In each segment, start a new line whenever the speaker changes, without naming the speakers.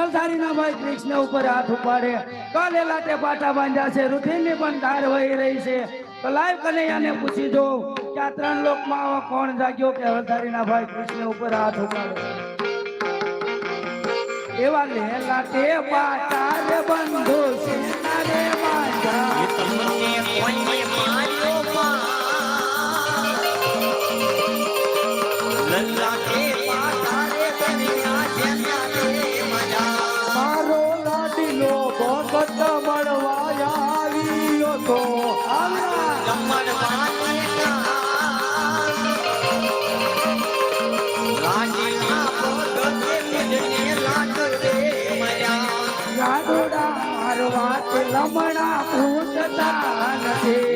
અવતારીના ભાઈ કૃષ્ણ ઉપર હાથ ઉપાડે. કાલે લાટે પાટા બાંધ્યા છે, રુધિરની પણ ધાર વહી રહી છે. તો લાઈવ કનૈયાને પૂછી જો, કે આ ત્રણ લોકમાં આવા કોણ જાગ્યો કે અવતારીના ભાઈ કૃષ્ણ ઉપર હાથ ઉપાડે? એવા લેલા તે પાટા રે બંધુ સીના રે બાંધા લમણા ભૂતતા નથી.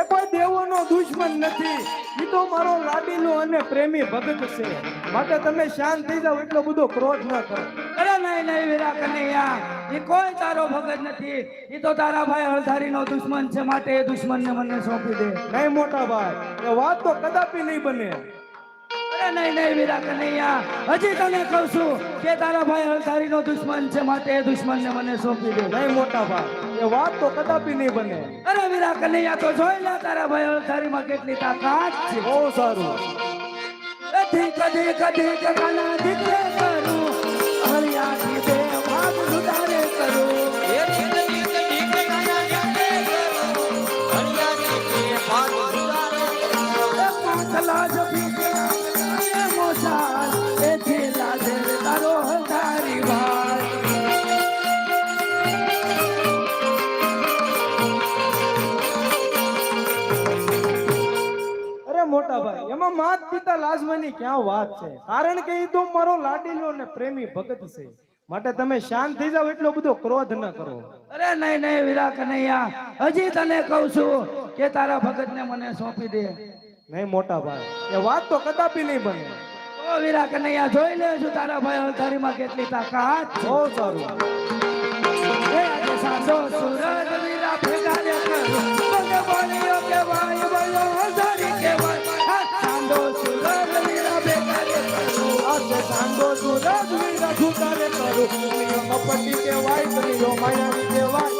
એ
કોઈ
દેવોનો દુશ્મન
નથી. એ તો મારો લાડીલો અને પ્રેમી ભગત છે. માટે તમે શાંત થઈ જાઓ, એટલો બધો ક્રોધ ન કરો.
અરે નહીં નહીં વીરા કનૈયા. એ કોઈ તારો ભગત નથી. એ તો તારા ભાઈ હળધારીનો દુશ્મન છે, માટે એ દુશ્મનને મને સોંપી દે.
નહીં, મોટા ભાઈ. વાત તો કદાપી નહીં બને.
અરે નહીં નહીં વીરા કનૈયા હજી તને કહું છું કે તારા ભાઈ હળધારીનો દુશ્મન છે માટે એ દુશ્મનને મને સોંપી દે.
નહીં મોટા ભાઈ. એ વાત તો કદાપી નહીં બને.
અરે વીરા કનૈયા તો જોઈ લે તારા ભાઈ હળધારીમાં કેટલી તાકાત છે.
બહુ સારું.
કદી કદી કદી કકાના દીકરે
પિતા લાજવાની ક્યાં વાત છે? કારણ કે એ તો મારો લાડીલો ને પ્રેમી ભગત છે. માટે તમે શાંત થઈ જાવ એટલો બધો ક્રોધ ન કરો.
અરે નહીં નહીં વીરા કનૈયા હજી તને કહું છું કે તારા ભગતને મને સોંપી દે.
નહીં મોટા ભાઈ. એ વાત તો કદાપી નહીં બને.
ઓ વીરા કનૈયા જોઈ લે છું તારા ભાઈ હળધારીમાં કેટલી તાકાત
બહુ સારું.
એ આજે કરું
સાંડો સુરજ વીરા કરું. કનૈયો કહેવાય કનૈયો માયાવી કહેવાય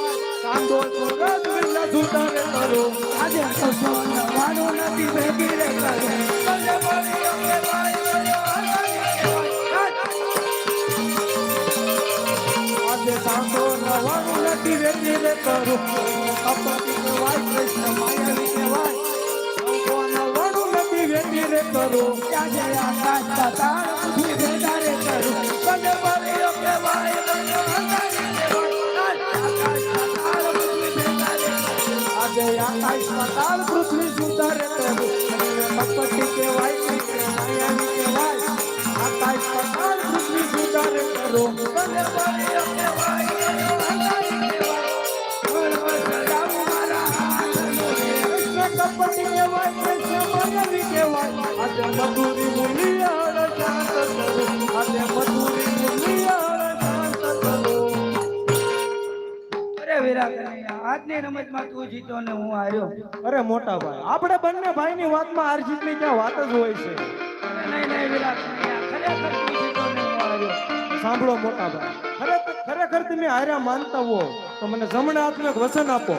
સાંડો સુરજ વીરા સુતારે કરું.
આજે કશો નવાનું નથી ભેગી રે કરું.
સાંડો નવાનું નથી વેચી રે કરું. કપટી કહેવાય કૃષ્ણ માયાવી કહેવાય નવાનું નથી વેચી
આજે આકાશ આકાશ પાતાળ પૃથ્વી
સુધારે તેવું કહેવાય માયાની
આજની રમતમાં તું જીતો ને હું હાર્યો.
અરે મોટા ભાઈ આપણે બંને ભાઈની વાતમાં હાર જીતની ક્યાં વાત જ હોય છે.
નહીં નહીં ખરેખર તું જીતો ને હું હાર્યો.
સાંભળો મોટા ભાઈ ખરેખર ખરેખર તમે હાર્યા માનતા હો તો મને જમણા હાથનું એક વચન આપો.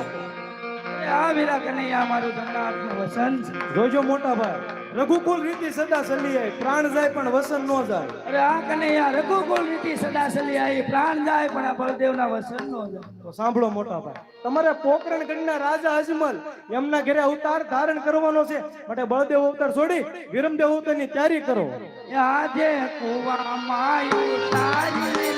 આ વિરા કનૈયા મારું જમણા હાથનું વસન
જોજો મોટા ભાઈ રઘુકુલ રીતિ સદા ચલી આવી પ્રાણ જાય પણ વસન નો જાય.
અરે આ કનૈયા રઘુકુલ રીતિ સદા ચલી આવી પ્રાણ જાય પણ આ બળદેવના વસન નો જાય.
તો સાંભળો મોટા ભાઈ તમારે પોકરણ ગઢના રાજા અજમલ એમના ઘરે અવતાર ધારણ કરવાનો છે માટે બળદેવ અવતાર છોડી વિરમદેવ અવતારની તૈયારી કરો.
એ કુવા માયુ તારી રે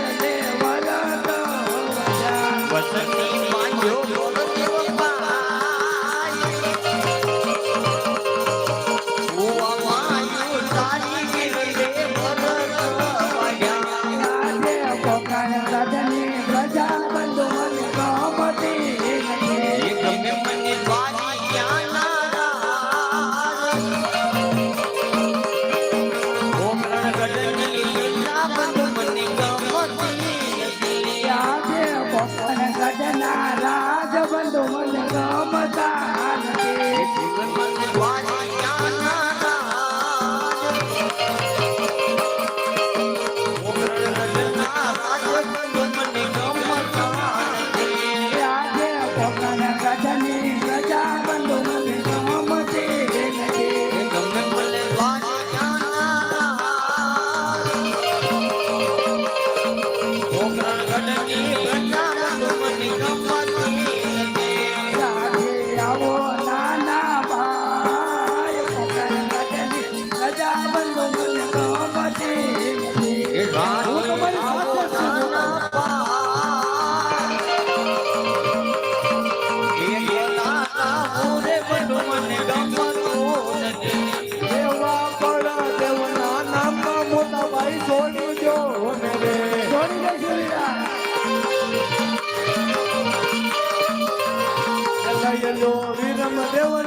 possibility.